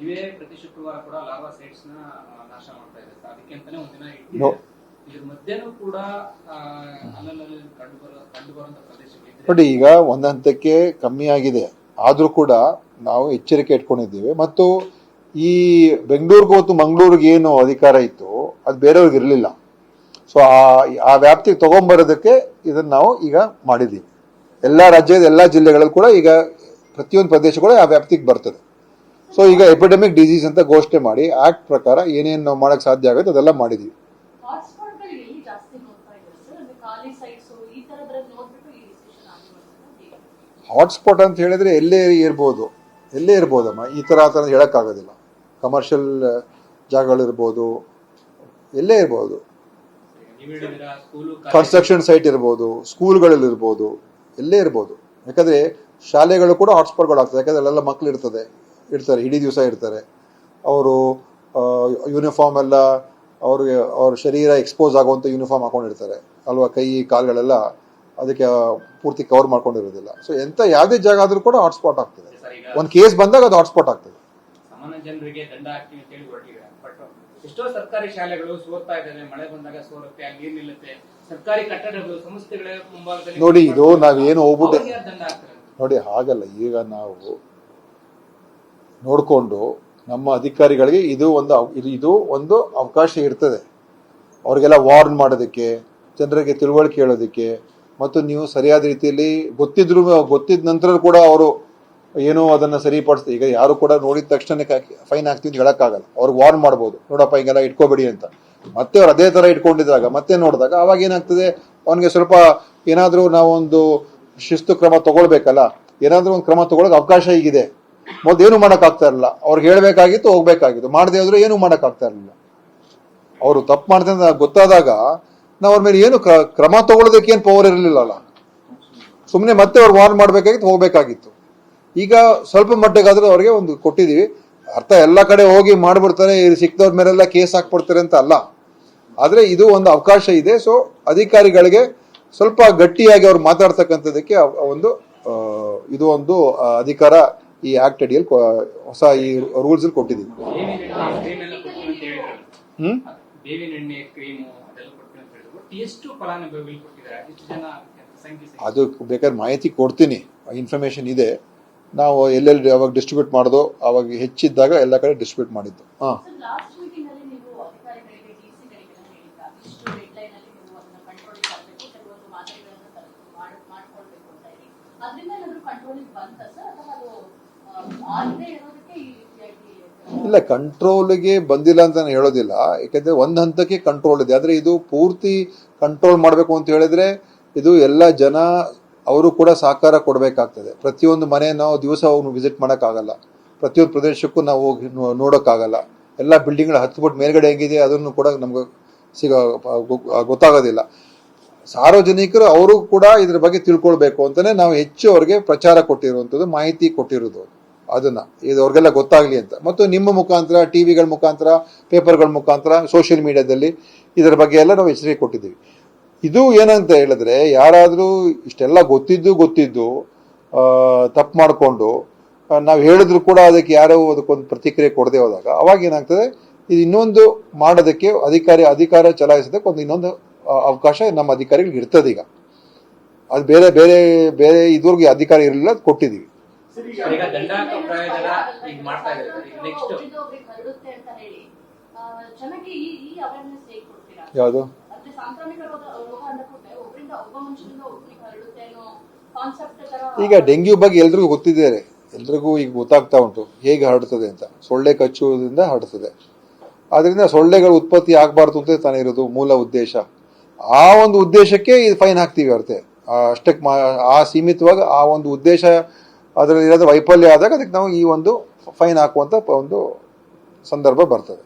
ನೀವೇ ಪ್ರತಿ ಶುಕ್ರವಾರ ಕೂಡ ಲಾರ್ವಾ ಸೈಟ್ಸ್ನ ನಾಶ ಮಾಡ್ತಾ ಇದೆ. ಅದಕ್ಕೆ ಅಂತಾನೆ ಒಂದಿನ ನೋ. ಇಟ್ಟಿದೆ ಇದ್ರ ಮಧ್ಯನೂ ಕೂಡ ಆ, ಅಲ್ಲಲ್ಲಿ ಕಂಡು ಬರೋ ಕಂಡು ಬರುವಂತ ಪ್ರದೇಶಗಳಿದ್ರೆ ನೋಡಿ ಈಗ ಒಂದ್ ಹಂತಕ್ಕೆ ಕಮ್ಮಿ ಆಗಿದೆ. ಆದರೂ ಕೂಡ ನಾವು ಎಚ್ಚರಿಕೆ ಇಟ್ಕೊಂಡಿದ್ದೀವಿ. ಮತ್ತು ಈ ಬೆಂಗಳೂರಿಗೆ ಮತ್ತು ಮಂಗಳೂರಿಗೆ ಏನು ಅಧಿಕಾರ ಇತ್ತು ಅದು ಬೇರೆಯವ್ರಿಗೆ ಇರಲಿಲ್ಲ. ಸೊ ಆ ಆ ವ್ಯಾಪ್ತಿಗೆ ತಗೊಂಬರೋದಕ್ಕೆ ಇದನ್ನ ನಾವು ಈಗ ಮಾಡಿದ್ದೀವಿ. ಎಲ್ಲ ರಾಜ್ಯದ ಎಲ್ಲ ಜಿಲ್ಲೆಗಳಲ್ಲಿ ಕೂಡ ಈಗ ಪ್ರತಿಯೊಂದು ಪ್ರದೇಶಗಳು ಆ ವ್ಯಾಪ್ತಿಗೆ ಬರ್ತದೆ. ಸೊ ಈಗ ಎಪಿಡೆಮಿಕ್ ಡಿಸೀಸ್ ಅಂತ ಘೋಷಣೆ ಮಾಡಿ ಆಕ್ಟ್ ಪ್ರಕಾರ ಏನೇನು ನಾವು ಮಾಡಕ್ ಸಾಧ್ಯ ಆಗುತ್ತೆ ಅದೆಲ್ಲ ಮಾಡಿದ್ವಿ. ಹಾಟ್ಸ್ಪಾಟ್ ಅಂತ ಹೇಳಿದ್ರೆ ಎಲ್ಲೇ ಇರ್ಬೋದು ಎಲ್ಲೇ ಇರ್ಬೋದಮ್ಮ? ಈ ಥರ ಆ ಥರ ಹೇಳೋಕ್ಕಾಗೋದಿಲ್ಲ. ಕಮರ್ಷಿಯಲ್ ಜಾಗಗಳಿರ್ಬೋದು ಎಲ್ಲೇ ಇರ್ಬೋದು. ಕನ್ಸ್ಟ್ರಕ್ಷನ್ ಸೈಟ್ ಇರ್ಬೋದು ಸ್ಕೂಲ್ಗಳಲ್ಲಿ ಇರ್ಬೋದು ಎಲ್ಲೇ ಇರ್ಬೋದು. ಯಾಕಂದ್ರೆ ಶಾಲೆಗಳು ಕೂಡ ಹಾಟ್ಸ್ಪಾಟ್ಗಳು ಆಗ್ತದೆ ಯಾಕಂದ್ರೆ ಅಲ್ಲೆಲ್ಲ ಮಕ್ಕಳು ಇರ್ತದೆ ಇರ್ತಾರೆ ಇಡೀ ದಿವಸ ಇರ್ತಾರೆ. ಅವರು ಯೂನಿಫಾರ್ಮ್ ಎಲ್ಲ ಅವ್ರಿಗೆ ಅವ್ರ ಶರೀರ ಎಕ್ಸ್ಪೋಸ್ ಆಗುವಂಥ ಯೂನಿಫಾರ್ಮ್ ಹಾಕೊಂಡಿರ್ತಾರೆ. ಅಲ್ವಾ ಕೈ ಕಾಲುಗಳೆಲ್ಲ ಅದಕ್ಕೆ ಪೂರ್ತಿ ಕವರ್ ಮಾಡ್ಕೊಂಡಿರೋದಿಲ್ಲ. ಸೊ ಎಂತ ಯಾವುದೇ ಜಾಗ ಆದರೂ ಕೂಡ ಹಾಟ್ಸ್ಪಾಟ್ ಆಗ್ತದೆ. ಒಂದು ಕೇಸ್ ಬಂದಾಗ ಅದು ಹಾಟ್ಸ್ಪಾಟ್ ಆಗ್ತದೆ. ಸಾಮಾನ್ಯ ಜನರಿಗೆ ದಂಡ ಹಾಕ್ತೀವಿ ಅಂತ ಹೇಳಿ ಹೊರಟಿದೆ ಬಟ್ ಎಷ್ಟೋ ಸರ್ಕಾರಿ ಶಾಲೆಗಳು ಸೋರ್ತಾ ಇದ್ದಾವೆ ಮಳೆ ಬಂದಾಗ ಸೋರುತ್ತೆ ಅಲ್ಲಿ ನೀರು ನಿಲ್ಲುತ್ತೆ? ಸರ್ಕಾರಿ ಕಟ್ಟಡಗಳು ಸಂಸ್ಥೆಗಳ ಮುಂಭಾಗದಲ್ಲಿ ನೋಡಿ, ಇದು ನಾವೇನು ಹೋಗ್ಬಿಟ್ಟು- ನೋಡಿ ಹಾಗಲ್ಲ. ಈಗ ನಾವು ನೋಡಿಕೊಂಡು ನಮ್ಮ ಅಧಿಕಾರಿಗಳಿಗೆ ಇದು ಒಂದು ಇದು- ಒಂದು ಅವಕಾಶ ಇರ್ತದೆ. ಅವ್ರಿಗೆಲ್ಲ ವಾರ್ನ್ ಮಾಡೋದಕ್ಕೆ, ಜನರಿಗೆ ತಿಳುವಳಿಕೆ ಹೇಳೋದಕ್ಕೆ, ಮತ್ತು ನೀವು ಸರಿಯಾದ ರೀತಿಯಲ್ಲಿ ಗೊತ್ತಿದ್ರು, ಗೊತ್ತಿದ ನಂತರ ಕೂಡ ಅವರು ಏನೋ ಅದನ್ನ ಸರಿಪಡಿಸ್ತಾರೆ. ಈಗ ಯಾರು ಕೂಡ ನೋಡಿದ ತಕ್ಷಣ ಫೈನ್ ಹಾಕ್ತೀವಿ ಅಂತ ಹೇಳಕ್ಕಾಗಲ್ಲ. ಅವ್ರಿಗೆ ವಾರ್ನ್ ಮಾಡ್ಬೋದು. ನೋಡಪ್ಪ, ಹಿಂಗೆಲ್ಲ ಇಟ್ಕೋಬೇಡಿ ಅಂತ. ಮತ್ತೆ ಅವ್ರು ಅದೇ ತರ ಇಟ್ಕೊಂಡಿದ್ದಾಗ, ಮತ್ತೆ ನೋಡಿದಾಗ ಅವಾಗ ಏನಾಗ್ತದೆ? ಅವನಿಗೆ ಸ್ವಲ್ಪ ಏನಾದರೂ ನಾವೊಂದು ಶಿಸ್ತು ಕ್ರಮ ತಗೊಳ್ಬೇಕಲ್ಲ? ಏನಾದರೂ ಒಂದು ಕ್ರಮ ತಗೊಳ್ಳೋಕೆ ಅವಕಾಶ ಈಗಿದೆ ಮೊದಲು ಏನು ಮಾಡೋಕ್ಕಾಗ್ತಾ ಇರಲಿಲ್ಲ. ಅವ್ರಿಗೆ ಹೇಳ್ಬೇಕಾಗಿತ್ತು, ಹೋಗ್ಬೇಕಾಗಿತ್ತು. ಮಾಡದೆ ಹೋದ್ರೆ ಏನು ಮಾಡೋಕ್ಕಾಗ್ತಾ ಇರಲಿಲ್ಲ. ಅವರು ತಪ್ಪು ಮಾಡಿದೆ ಅಂತ ಗೊತ್ತಾದಾಗ ನಾವು ಅವ್ರ ಮೇಲೆ ಏನು ಕ್ರ- ಕ್ರಮ ತಗೊಳ್ಳೋದಕ್ಕೆ ಏನು ಪವರ್ ಇರಲಿಲ್ಲಲ್ಲ. ಸುಮ್ಮನೆ ಮತ್ತೆ ಅವ್ರು ವಾರ್ನ್ ಮಾಡ್ಬೇಕಾಗಿತ್ತು, ಹೋಗ್ಬೇಕಾಗಿತ್ತು. ಈಗ ಸ್ವಲ್ಪ ಮಟ್ಟಿಗಾದ್ರೆ ಅವ್ರಿಗೆ ಒಂದು ಕೊಟ್ಟಿದೀವಿ ಅರ್ಥ ಎಲ್ಲ ಕಡೆ ಹೋಗಿ ಮಾಡಿಬಿಡ್ತಾರೆ ಸಿಕ್ತವ್ರ ಮೇಲೆಲ್ಲ ಕೇಸ್ ಹಾಕ್ಬಿಡ್ತಾರೆ ಅಂತ ಅಲ್ಲ. ಆದ್ರೆ ಇದು ಒಂದು ಅವಕಾಶ ಇದೆ. ಸೊ ಅಧಿಕಾರಿಗಳಿಗೆ ಸ್ವಲ್ಪ ಗಟ್ಟಿಯಾಗಿ ಅವ್ರು ಮಾತಾಡ್ತಕ್ಕಂಥದ್ದಕ್ಕೆ ಒಂದು ಇದು ಒಂದು ಅಧಿಕಾರ ಈ ಆಕ್ಟ್ ಅಡಿಯಲ್ಲಿ ಕೊ- ಹೊಸ ಈ ರೂಲ್ಸ್ ಅಲ್ಲಿ ಕೊಟ್ಟಿದ್ದೀವಿ. ಹ್ಮ್? ಅದು ಬೇಕಾದ್ರೆ ಮಾಹಿತಿ ಕೊಡ್ತೀನಿ. ಇನ್ಫಾರ್ಮೇಶನ್ ಇದೆ. ನಾವು ಎಲ್ಲೆಲ್ಲಿ ಯಾವಾಗ ಡಿಸ್ಟ್ರಿಬ್ಯೂಟ್ ಮಾಡೋದು ಅವಾಗ ಹೆಚ್ಚಿದ್ದಾಗ ಎಲ್ಲ ಕಡೆ ಡಿಸ್ಟ್ರಿಬ್ಯೂಟ್ ಮಾಡಿದ್ದು. ಹಾ. ಸರ್ ಮೀಟಿಂಗ್ ಅಲ್ಲಿ ನೀವು ಅಧಿಕಾರಿಗಳಿಗೆ ಡಿಸಿಗಳಿಗೆಲ್ಲ ಹೇಳಿದ್ರ? ಇಷ್ಟು ಡೆಡ್ ಲೈನ್ ಅಲ್ಲಿ ನೀವು ಅದನ್ನ ಕಂಟ್ರೋಲ್ ಮಾಡಬೇಕು ಕೆಲವೊಂದು ಮಾದರಿಗಳನ್ನ ತರ- ಮಾಡ್- ಮಾಡ್ಕೊಳ್ಬೇಕು ಅಂತ ಹೇಳಿ. ಅದರಿಂದ ಏನಾದರೂ ಕಂಟ್ರೋಲಿಗೆ ಬಂತ ಸರ್? ಅಥವಾ ಅದು ಇಲ್ಲ ಕಂಟ್ರೋಲ್ಗೆ ಬಂದಿಲ್ಲ ಅಂತ ನಾನು ಹೇಳೋದಿಲ್ಲ. ಯಾಕಂದ್ರೆ ಒಂದ್ ಹಂತಕ್ಕೆ ಕಂಟ್ರೋಲ್ ಇದೆ. ಆದ್ರೆ ಇದು ಪೂರ್ತಿ ಕಂಟ್ರೋಲ್ ಮಾಡಬೇಕು ಅಂತ ಹೇಳಿದ್ರೆ ಇದು ಎಲ್ಲ ಜನ ಅವರು ಕೂಡ ಸಹಕಾರ ಕೊಡಬೇಕಾಗ್ತದೆ. ಪ್ರತಿಯೊಂದು ಮನೆ ನಾವು ದಿವಸ ಅವ್ನು ವಿಸಿಟ್ ಮಾಡೋಕ್ಕಾಗಲ್ಲ. ಪ್ರತಿಯೊಂದು ಪ್ರದೇಶಕ್ಕೂ ನಾವು ಹೋಗಿ ನೋಡೋಕ್ಕಾಗಲ್ಲ. ಎಲ್ಲ ಬಿಲ್ಡಿಂಗ್ಗಳ ಫುಟ್ ಮೇಲ್ಗಡೆ ಹೆಂಗಿದೆ ಅದನ್ನು ಕೂಡ ನಮ್ಗೆ ಸಿಗ ಗೊತ್ತಾಗೋದಿಲ್ಲ. ಸಾರ್ವಜನಿಕರು ಅವರು ಕೂಡ ಇದ್ರ ಬಗ್ಗೆ ತಿಳ್ಕೊಳ್ಬೇಕು ಅಂತಾನೆ ನಾವು ಹೆಚ್ಚು ಅವ್ರಿಗೆ ಪ್ರಚಾರ ಕೊಟ್ಟಿರುವಂಥದ್ದು, ಮಾಹಿತಿ ಕೊಟ್ಟಿರೋದು ಅದನ್ನ. ಇದು ಅವ್ರಿಗೆಲ್ಲ ಗೊತ್ತಾಗ್ಲಿ ಅಂತ. ಮತ್ತು ನಿಮ್ಮ ಮುಖಾಂತರ, ಟಿವಿಗಳ ಮುಖಾಂತರ, ಪೇಪರ್ಗಳ ಮುಖಾಂತರ, ಸೋಷಿಯಲ್ ಮೀಡಿಯಾದಲ್ಲಿ ಇದರ ಬಗ್ಗೆ ಎಲ್ಲ ನಾವು ಎಚ್ಚರಿಕೆ ಕೊಟ್ಟಿದ್ದೀವಿ. ಇದು ಏನಂತ ಹೇಳಿದ್ರೆ, ಯಾರಾದರೂ ಇಷ್ಟೆಲ್ಲ ಗೊತ್ತಿದ್ದು ಗೊತ್ತಿದ್ದು ತಪ್ಪು ಮಾಡಿಕೊಂಡು ನಾವು ಹೇಳಿದ್ರು ಕೂಡ ಅದಕ್ಕೆ ಯಾರೋ ಅದಕ್ಕೊಂದು ಪ್ರತಿಕ್ರಿಯೆ ಕೊಡದೆ ಹೋದಾಗ, ಅವಾಗ ಏನಾಗ್ತದೆ, ಇದು ಇನ್ನೊಂದು ಮಾಡೋದಕ್ಕೆ ಅಧಿಕಾರಿ, ಅಧಿಕಾರ ಚಲಾಯಿಸೋದಕ್ಕೆ ಒಂದು ಇನ್ನೊಂದು ಅವಕಾಶ ನಮ್ಮ ಅಧಿಕಾರಿಗಳಿಗೆ ಇರ್ತದೆ ಈಗ. ಅದು ಬೇರೆ ಬೇರೆ ಬೇರೆ ಇದುವರೆಗೆ ಅಧಿಕಾರ ಇರಲಿಲ್ಲ ಕೊಟ್ಟಿದ್ದೀವಿ. ಈಗ ದಂಡ ಹಾಕೋ ಪ್ರಯೋಜನ ಈಗ ಮಾಡ್ತಾ ಇದ್ದಾರೆ. ಈಗ ನೆಕ್ಸ್ಟ್ ಯಾವುದು? ಅಂದ್ರೆ ಸಾಂಕ್ರಾಮಿಕ ರೋಗ ರೋಗ ಅಂದ ಕೂಡಲೇ ಒಬ್ಬರಿಂದ ಒಬ್ಬ ಮನುಷ್ಯರಿಂದ ಒಬ್ಬರಿಗೆ ಹರಡುತ್ತೆ ಅನ್ನೋ ಕಾನ್ಸೆಪ್ಟ್ ತರ ಈಗ ಡೆಂಗ್ಯೂ ಬಗ್ಗೆ ಎಲ್ರಿಗೂ ಗೊತ್ತಿದ್ದಾರೆ ಎಲ್ರಿಗೂ ಈಗ ಗೊತ್ತಾಗ್ತಾ ಉಂಟು. ಹೇಗೆ ಹರಡ್ತದೆ ಅಂತ. ಸೊಳ್ಳೆ ಕಚ್ಚುವುದರಿಂದ ಹರಡ್ತದೆ. ಅದರಿಂದ ಸೊಳ್ಳೆಗಳು ಉತ್ಪತ್ತಿ ಆಗಬಾರ್ದು ಅಂತ ತಾನೇ ಇರೋದು ಮೂಲ ಉದ್ದೇಶ. ಆ ಒಂದು ಉದ್ದೇಶಕ್ಕೆ ಇದು ಫೈನ್ ಹಾಕ್ತೀವಿ ಅರ್ಥ ಅಷ್ಟಕ್ಕೆ ಮಾ ಆ ಸೀಮಿತವಾಗಿ ಆ ಒಂದು ಉದ್ದೇಶ ಅದರಲ್ಲಿ ಇರೋದು ವೈಫಲ್ಯ ಆದಾಗ ಅದಕ್ಕೆ ನಾವು ಈ ಒಂದು ಫೈನ್ ಹಾಕುವಂಥ ಒಂದು ಸಂದರ್ಭ ಬರ್ತದೆ.